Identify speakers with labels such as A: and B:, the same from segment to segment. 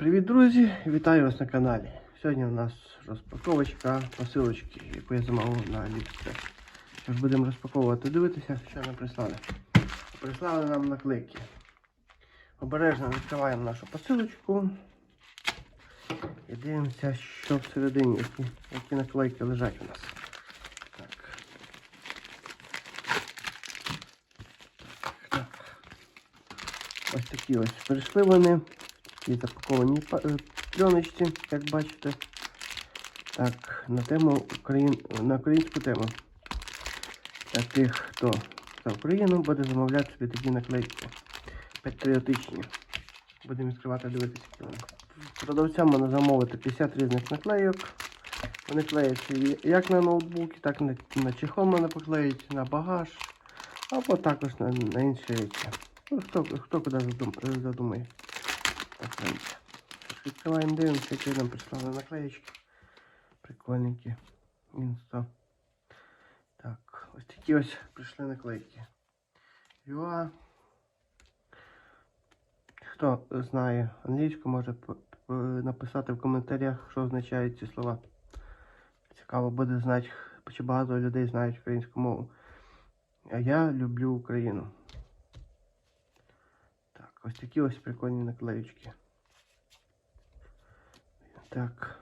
A: Привіт, друзі! Вітаю вас на каналі. Сьогодні у нас розпаковочка посилочки, яку я замовив на AliExpress. Що ж будемо розпаковувати, дивитися, що нам прислали. Прислали нам наклейки. Обережно відкриваємо нашу посилочку і дивимося, що всередині, які, які наклейки лежать у нас. Так. Так. Ось такі ось прийшли вони. І запаковані па- пленочці, як бачите. Так, на тему Україн... на українську тему. Для тих, хто за Україну буде замовляти собі такі наклейки патріотичні. Будемо відкривати дивитися. Продавцям можна замовити 50 різних наклейок. Вони клеяться як на ноутбуки, так і на, на чехол можна поклеїти, на багаж, або також на, на інші речі. Ну, хто, хто куди задум, задумає. Наклейки. Відкриваємо, дивимося, нам прислали наклеєчки. Прикольненькі. Інсто. Так, ось такі ось прийшли наклейки. ЮА. Хто знає англійську, може написати в коментарях, що означають ці слова. Цікаво буде знати, чи багато людей знають українську мову. А я люблю Україну. Ось такі ось прикольні наклеючки. Так.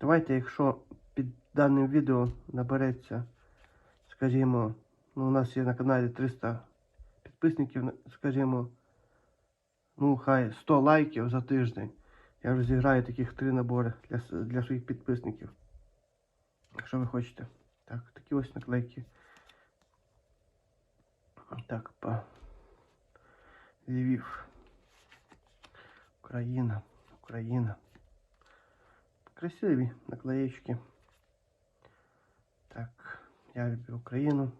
A: Давайте, якщо під даним відео набереться, скажімо, ну у нас є на каналі 300 підписників, скажімо, ну хай 100 лайків за тиждень. Я розіграю таких три набори для, для своїх підписників. Якщо ви хочете. Так, такі ось наклейки. Так, по Львів. Україна. Україна. Красиві наклеєчки. Так, я люблю Україну.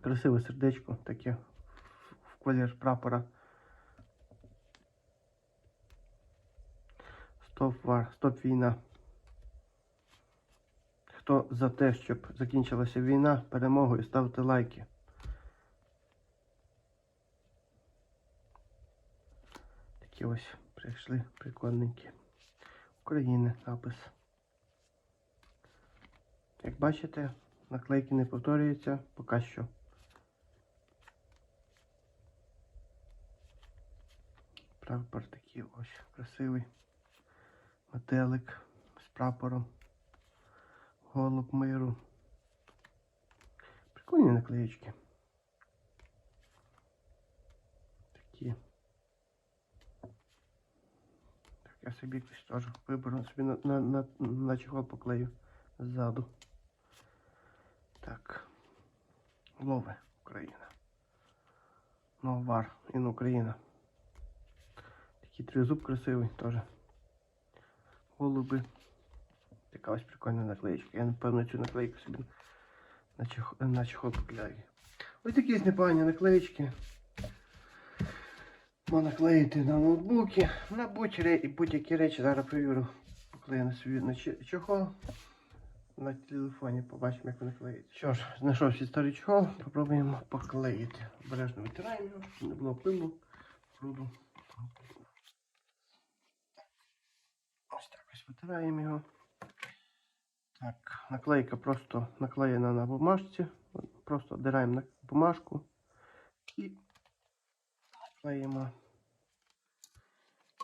A: Красиве сердечко таке в колір прапора. Стоп вар, стоп війна. Хто за те, щоб закінчилася війна, перемогою, ставте лайки. Такі ось прийшли прикольненькі. України напис. Як бачите, наклейки не повторюються поки що. Прапор такий ось красивий. Метелик з прапором. Голуб миру. Прикольні наклеєчки. Такі. Так, я собі якось теж виберу собі на, на, на, на чехол поклею ззаду. Так. Лове Україна. Новар Ін Україна. Такий тризуб красивий теж. Голуби. Така ось прикольна наклеєчка. Я напевно цю наклейку собі на чехол, поклею. Ось такі непогані наклеєчки. Можна клеїти на ноутбуки, на будь-які речі. Зараз перевірю. Поклею на собі на чехол. На телефоні побачимо, як вони клеїться. Що ж, знайшовся старий чехол, попробуємо поклеїти. Обережно витираємо його, щоб не було пилу, бруду. Ось так ось витираємо його. Так, наклейка просто наклеєна на бумажці. Просто дираємо на бумажку і клеїмо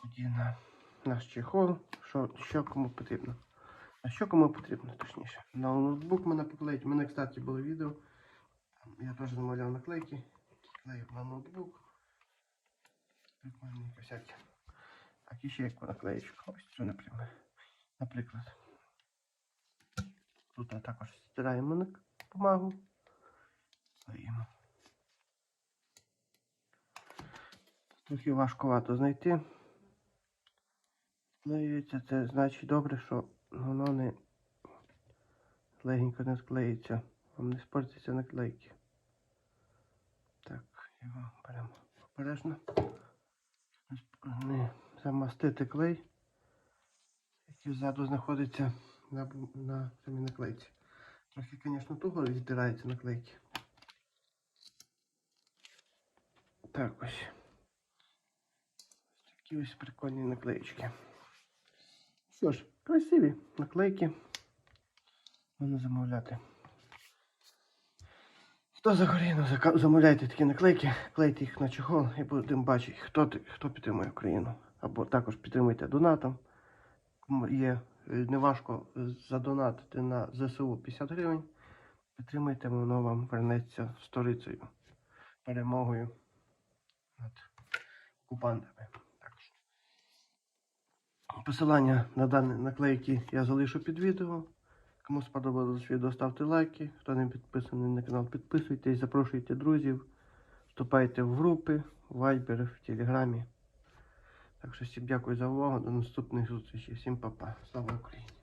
A: тоді на наш чехол, що, що кому потрібно. А що кому потрібно, точніше. На ноутбук мене поклеїть. У мене, кстати, було відео. Я теж замовляв наклейки. Клеїв на ноутбук. Прикольненько всякі. Так, і ще яку наклеєчку. Ось цю, наприклад. Тут також стираємо на бумагу. Клеїмо. Трохи важкувато знайти. Клеюється, це значить добре, що воно не легенько не склеїться. Вам не спортяться наклейки. Так, його беремо обережно. Не замастити клей, який ззаду знаходиться на, на самій наклейці. Трохи, звісно, туго віддираються наклейки. Так ось. Ось Такі ось прикольні наклеїчки. Що ж, красиві наклейки. Можна замовляти. Хто зака- замовляйте такі наклейки, клейте їх на чохол і будемо бачити, хто, хто підтримує Україну. Або також підтримуйте донатом. Кому Є неважко задонатити на ЗСУ 50 гривень. Підтримуйте, воно вам вернеться сторицею, перемогою над окупантами. Посилання на дані наклейки я залишу під відео. Кому сподобалось відео, ставте лайки. Хто не підписаний на канал, підписуйтесь, запрошуйте друзів, вступайте в групи, в Viber, в Телеграмі. Так що всім дякую за увагу. До наступних зустрічей. Всім па-па. Слава Україні!